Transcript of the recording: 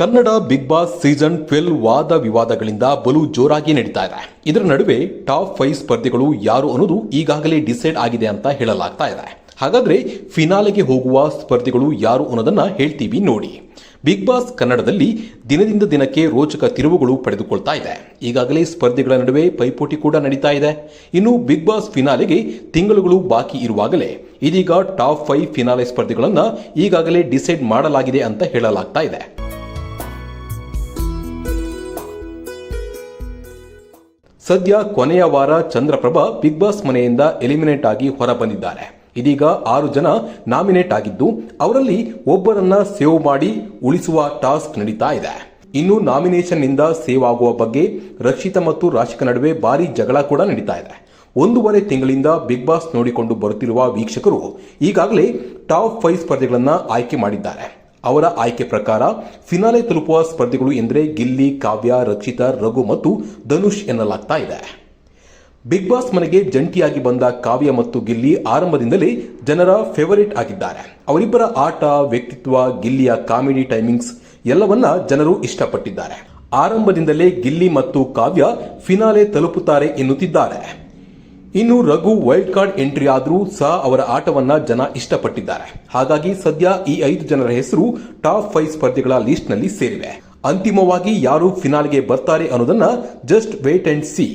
Kannada Bigg Boss season twelve ವಾದ ವಿವಾದಗಳಿಂದ ಬಲು ಜೋರಾಗಿ ನಡೀತಾ ಇದೆ. ಇದರ ನಡುವೆ ಟಾಪ್ ಫೈವ್ ಸ್ಪರ್ಧಿಗಳು ಯಾರು ಅನ್ನೋದು ಈಗಾಗಲೇ ಡಿಸೈಡ್ ಆಗಿದೆ ಅಂತ ಹೇಳಲಾಗ್ತಾ ಇದೆ. ಹಾಗಾದ್ರೆ ಫಿನಾಲೆಗೆ ಹೋಗುವ ಸ್ಪರ್ಧಿಗಳು ಯಾರು ಅನ್ನೋದನ್ನ ಹೇಳ್ತೀವಿ ನೋಡಿ. ಬಿಗ್ ಬಾಸ್ ಕನ್ನಡದಲ್ಲಿ ದಿನದಿಂದ ದಿನಕ್ಕೆ ರೋಚಕ ತಿರುವುಗಳು ಪಡೆದುಕೊಳ್ತಾ ಇದೆ. ಈಗಾಗಲೇ ಸ್ಪರ್ಧಿಗಳ ನಡುವೆ ಪೈಪೋಟಿ ಕೂಡ ನಡೀತಾ ಇದೆ. ಇನ್ನು ಬಿಗ್ ಬಾಸ್ ಫಿನಾಲೆಗೆ ತಿಂಗಳುಗಳು ಬಾಕಿ ಇರುವಾಗಲೇ ಇದೀಗ ಟಾಪ್ ಫೈವ್ ಫಿನಾಲೆ ಸ್ಪರ್ಧಿಗಳನ್ನ ಈಗಾಗಲೇ ಡಿಸೈಡ್ ಮಾಡಲಾಗಿದೆ ಅಂತ ಹೇಳಲಾಗ್ತಾ ಇದೆ. ಸದ್ಯ ಕೊನೆಯ ವಾರ ಚಂದ್ರಪ್ರಭಾ ಬಿಗ್ ಬಾಸ್ ಮನೆಯಿಂದ ಎಲಿಮಿನೇಟ್ ಆಗಿ ಹೊರ ಬಂದಿದ್ದಾರೆ ಇದೀಗ ಆರು ಜನ ನಾಮಿನೇಟ್ ಆಗಿದ್ದು, ಅವರಲ್ಲಿ ಒಬ್ಬರನ್ನ ಸೇವ್ ಮಾಡಿ ಉಳಿಸುವ ಟಾಸ್ಕ್ ನಡೀತಾ ಇದೆ. ಇನ್ನು ನಾಮಿನೇಷನ್ನಿಂದ ಸೇವ್ ಆಗುವ ಬಗ್ಗೆ ರಕ್ಷಿತ ಮತ್ತು ರಾಶಿಕ ನಡುವೆ ಭಾರಿ ಜಗಳ ಕೂಡ ನಡೀತಾ ಇದೆ. ಒಂದೂವರೆ ತಿಂಗಳಿಂದ ಬಿಗ್ ಬಾಸ್ ನೋಡಿಕೊಂಡು ಬರುತ್ತಿರುವ ವೀಕ್ಷಕರು ಈಗಾಗಲೇ ಟಾಪ್ ಫೈವ್ ಸ್ಪರ್ಧೆಗಳನ್ನು ಆಯ್ಕೆ ಮಾಡಿದ್ದಾರೆ. ಅವರ ಆಯ್ಕೆ ಪ್ರಕಾರ ಫಿನಾಲೆ ತಲುಪುವ ಸ್ಪರ್ಧಿಗಳು ಎಂದರೆ ಗಿಲ್ಲಿ, ಕಾವ್ಯ ರಕ್ಷಿತಾ ರಘು ಮತ್ತು ಧನುಷ್ ಎನ್ನಲಾಗ್ತಾ ಇದೆ. ಬಿಗ್ ಬಾಸ್ ಮನೆಗೆ ಜಂಟಿಯಾಗಿ ಬಂದ ಕಾವ್ಯ ಮತ್ತು ಗಿಲ್ಲಿ ಆರಂಭದಿಂದಲೇ ಜನರ ಫೇವರಿಟ್ ಆಗಿದ್ದಾರೆ. ಅವರಿಬ್ಬರ ಆಟ, ವ್ಯಕ್ತಿತ್ವ, ಗಿಲ್ಲಿಯ ಕಾಮಿಡಿ ಟೈಮಿಂಗ್ಸ್ ಎಲ್ಲವನ್ನ ಜನರು ಇಷ್ಟಪಟ್ಟಿದ್ದಾರೆ. ಆರಂಭದಿಂದಲೇ ಗಿಲ್ಲಿ ಮತ್ತು ಕಾವ್ಯ ಫಿನಾಲೆ ತಲುಪುತ್ತಾರೆ ಎನ್ನುತ್ತಿದ್ದಾರೆ. ಇನ್ನು ರಘು ವೈಲ್ಡ್ ಕಾರ್ಡ್ ಎಂಟ್ರಿ ಆದರೂ ಸಹ ಅವರ ಆಟವನ್ನ ಜನ ಇಷ್ಟಪಟ್ಟಿದ್ದಾರೆ. ಹಾಗಾಗಿ ಸದ್ಯ ಈ ಐದು ಜನರ ಹೆಸರು ಟಾಪ್ ಫೈವ್ ಸ್ಪರ್ಧೆಗಳ ಲಿಸ್ಟ್ನಲ್ಲಿ ಸೇರಿವೆ. ಅಂತಿಮವಾಗಿ ಯಾರು ಫಿನಾಲ್ಗೆ ಬರ್ತಾರೆ ಅನ್ನೋದನ್ನ ಜಸ್ಟ್ ವೇಟ್ ಅಂಡ್ ಸಿ.